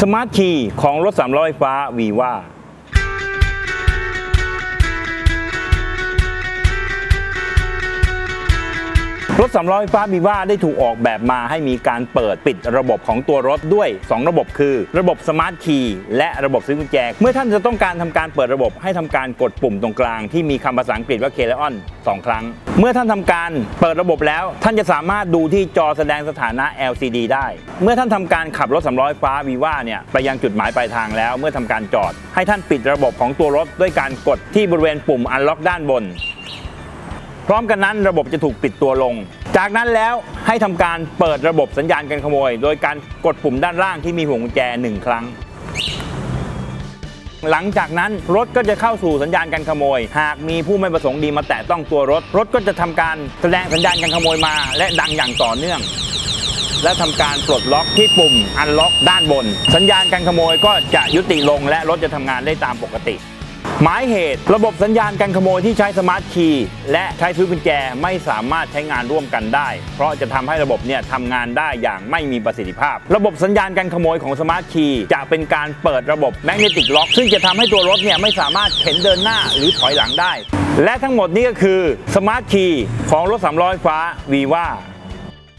สมาร์ทคีย์ของรถสามล้อไฟฟ้าวีว่า รถสามล้อไฟฟ้าวีว่าได้ถูกออกแบบมาให้มีการเปิดปิดระบบของตัวรถด้วย 2 ระบบคือ ระบบสมาร์ทคีย์และระบบซื้อกุญแจ เมื่อท่านจะต้องการทำการเปิดระบบให้ทำการกดปุ่มตรงกลาง ที่มีคำภาษาอังกฤษว่าเคเลออน2 ครั้ง เมื่อท่านทำการเปิดระบบแล้ว ท่านจะสามารถดูที่จอแสดงสถานะ LCD ได้ เมื่อท่านทำการขับรถสำล้อไฟฟ้าวีว่าเนี่ยไปยังจุดหมายปลายทางแล้ว เมื่อทำการจอด ให้ท่านปิดระบบของตัวรถด้วยการกดที่บริเวณปุ่มอันล็อกด้านบน พร้อมกันนั้นระบบจะถูกปิดตัวลง จากนั้นแล้วให้ทำการเปิดระบบสัญญาณการขโมย โดยการกดปุ่มด้านล่างที่มีห่วงกุญแจหนึ่งครั้ง หลังจากนั้นรถก็จะเข้าสู่สัญญาณการขโมย หากมีผู้ไม่ประสงค์ดีมาแตะต้องตัวรถ รถก็จะทำการแสดงสัญญาณการขโมยมา และดังอย่างต่อเนื่อง และทำการปลดล็อกที่ปุ่มอันล็อกด้านบน สัญญาณการขโมยก็จะยุติลง และรถจะทำงานได้ตามปกติ หมายเหตุ ระบบสัญญาณการขโมยที่ใช้สมาร์ทคีย์และใช้ซื้อกุญแจไม่สามารถใช้งานร่วมกันได้ เพราะจะทำให้ระบบเนี่ยทำงานได้อย่างไม่มีประสิทธิภาพ ระบบสัญญาณการขโมยของสมาร์ทคีย์จะเป็นการเปิดระบบแมกเนติกล็อกซึ่งจะทำให้ตัวรถเนี่ยไม่สามารถเข็นเดินหน้าหรือถอยหลังได้ และทั้งหมดนี้ก็คือสมาร์ทคีย์ของรถสามล้อไฟฟ้าวีว่า